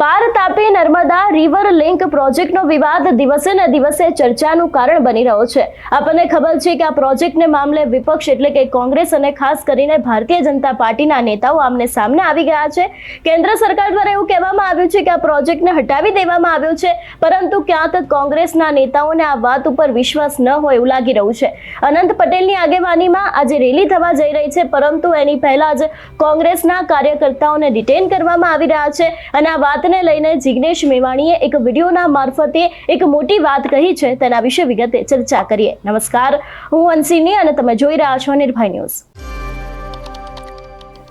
પાર Tapi Narmada river link પ્રોજેક્ટનો વિવાદ દિવસે ને દિવસે ચર્ચાનું કારણ બની રહ્યો છે. આપણને ખબર છે કે આ પ્રોજેક્ટને મામલે વિપક્ષ એટલે કે કોંગ્રેસ અને ખાસ કરીને ભારતીય જનતા પાર્ટીના નેતાઓ આમને સામને આવી ગયા છે. કેન્દ્ર સરકાર દ્વારા એવું કહેવામાં આવ્યું છે કે આ પ્રોજેક્ટને હટાવી દેવામાં આવ્યો છે, પરંતુ ક્યાંક કોંગ્રેસના નેતાઓને આ વાત ઉપર વિશ્વાસ ન હોય એવું લાગી રહ્યું છે. અનંત પટેલની આગેવાનીમાં આજે રેલી થવા જઈ રહી છે, પરંતુ એની પહેલા જ કોંગ્રેસના કાર્યકર્તાઓને ડિટેન કરવામાં આવી રહ્યા છે અને આ વાતને લઈને જિગ્નેશ મેવાણીએ એક વિડીયોના મારફતે એક મોટી વાત કહી છે. તેના વિશે વિગતે ચર્ચા કરીએ. નમસ્કાર. હું અંસિની અને તમે જોઈ રહ્યા છો નિર્ભય ન્યૂઝ.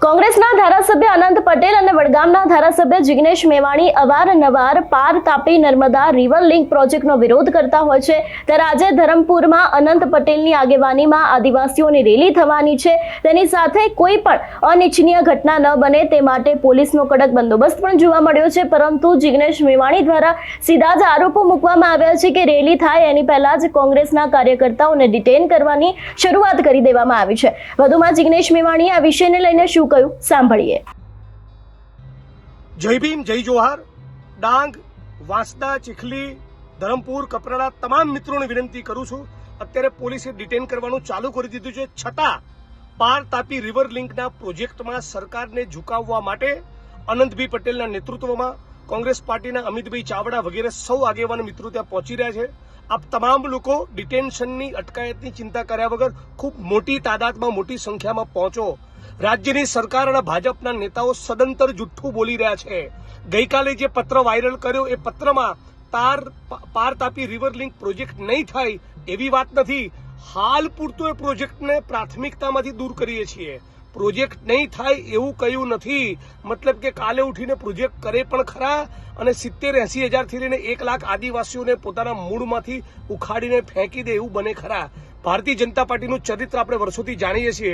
કોંગ્રેસના ધારાસભ્ય અનંત પટેલ અને વડગામના ધારાસભ્ય જિગ્નેશ મેવાણી અવારનવાર પાર તાપી નર્મદા રિવર લિંક પ્રોજેક્ટનો વિરોધ કરતા હોય છે. ત્યારે આજે ધરમપુરમાં અનંત પટેલની આગેવાનીમાં આદિવાસીઓની રેલી થવાની છે. તેની સાથે કોઈ પણ અનિચ્છનીય ઘટના ન બને તે માટે પોલીસનો કડક બંદોબસ્ત પણ જોવા મળ્યો છે. પરંતુ જિગ્નેશ મેવાણી દ્વારા સીધા જ આરોપો મૂકવામાં આવ્યા છે કે રેલી થાય એની પહેલા જ કોંગ્રેસના કાર્યકર્તાઓને ડિટેન કરવાની શરૂઆત કરી દેવામાં આવી છે. વધુમાં જિગ્નેશ મેવાણીએ આ વિષયને લઈને શું કહ્યું સાંભળીએ. જય ભીમ, જય જોહાર. ડાંગ, વાંસદા, ચીખલી, ધરમપુર, કપરાડા તમામ મિત્રોને વિનંતી કરું છું, અત્યારે પોલીસે ડિટેન કરવાનું ચાલુ કરી દીધું છે. છતાં, પાર તાપી રિવર લિંકના પ્રોજેક્ટમાં સરકારને ઝુકાવવા માટે અનંતભાઈ પટેલના નેતૃત્વમાં કોંગ્રેસ પાર્ટીના અમિતભાઈ ચાવડા વગેરે સૌ આગેવાન મિત્રો ત્યાં પહોંચી રહ્યા છે. આપ તમામ લોકો ડિટેન્શનની, અટકાયતની ચિંતા કર્યા વગર ખૂબ મોટી તાદાદમાં મોટી સંખ્યામાં પહોંચો. રાજ્યની સરકાર અને ભાજપના નેતાઓ સદંતર જુઠ્ઠું બોલી રહ્યા છે. ગઈકાલે જે પત્ર વાયરલ કર્યો, એ પત્રમાં તાર પાર તાપી રિવર લિંક પ્રોજેક્ટ નહીં થાય એવી વાત નથી. હાલ પૂરતો એ પ્રોજેક્ટને પ્રાથમિકતામાંથી દૂર કરીએ છીએ. પ્રોજેક્ટ નહીં થાય એવું કહ્યું નથી. મતલબ કે કાલે ઉઠીને પ્રોજેક્ટ કરે પણ ખરા અને સિત્તેર એસી હજારથી લઈને એક લાખ આદિવાસીઓને પોતાના મૂળમાંથી ઉખાડીને ફેંકી દે એવું બને ખરા. ભારતીય જનતા પાર્ટીનું ચરિત્ર આપણે વર્ષોથી જાણીએ છીએ.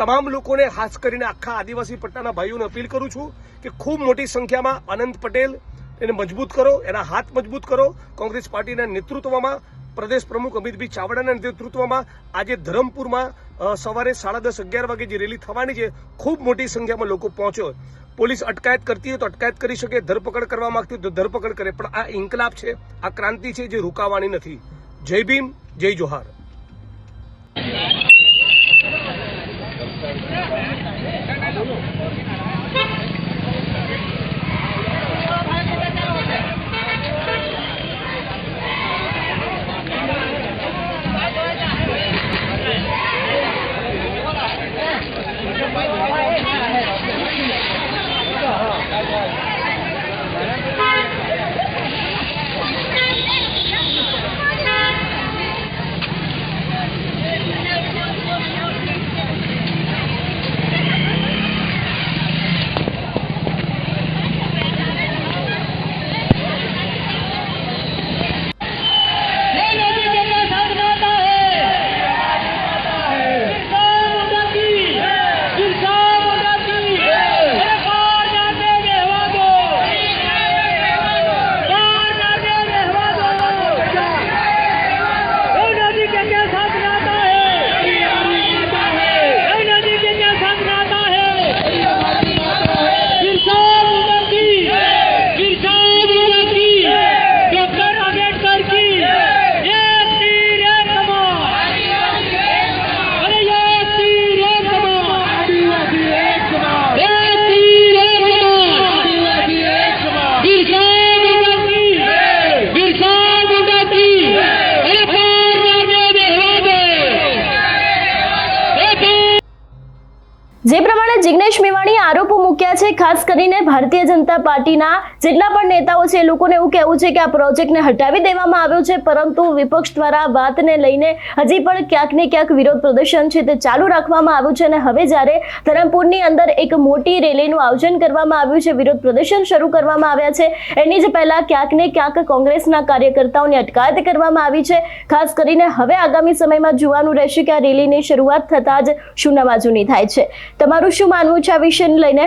તમામ લોકોને ખાસ કરીને આખા આદિવાસી પટ્ટાના ભાઈઓને અપીલ કરું છું કે ખૂબ મોટી સંખ્યામાં અનંત પટેલ એને મજબૂત કરો, એના હાથ મજબૂત કરો. કોંગ્રેસ પાર્ટીના નેતૃત્વમાં, પ્રદેશ પ્રમુખ અમિતભાઈ ચાવડાના નેતૃત્વમાં આજે ધરમપુરમાં સવારે સાડા દસ અગિયાર વાગે જે રેલી થવાની છે, ખૂબ મોટી સંખ્યામાં લોકો પહોંચ્યો પોલીસ અટકાયત કરતી હોય તો અટકાયત કરી શકે, ધરપકડ કરવા માંગતી હોય તો ધરપકડ કરે. પણ આ ઇન્કલાબ છે, આ ક્રાંતિ છે જે રોકાવાની નથી. જય ભીમ, જય જોહાર. આરોપો મૂક્યા છે, ખાસ કરીને ભારતીય જનતા પાર્ટીના જેટલા પણ નેતાઓ છે, એ લોકોને એવું કહેવું છે કે આ પ્રોજેક્ટને હટાવી દેવામાં આવ્યો છે, પરંતુ વિપક્ષ દ્વારા વાતને લઈને હજી પણ ક્યાંક ને ક્યાંક વિરોધ પ્રદર્શન છે તે ચાલુ રાખવામાં આવ્યું છે અને હવે જ્યારે ધરમપુરની અંદર એક મોટી રેલીનું આયોજન કરવામાં આવ્યું છે, વિરોધ પ્રદર્શન શરૂ કરવામાં આવ્યા છે, એની જ પહેલાં ક્યાંક ને ક્યાંક કોંગ્રેસના કાર્યકર્તાઓની અટકાયત કરવામાં આવી છે, ખાસ કરીને હવે આગામી સમયમાં જોવાનું રહેશે કે આ રેલીની શરૂઆત થતાં જ શું નવાજૂની થાય છે. તમારું શું માનવું છે આ વિષયને લઈને?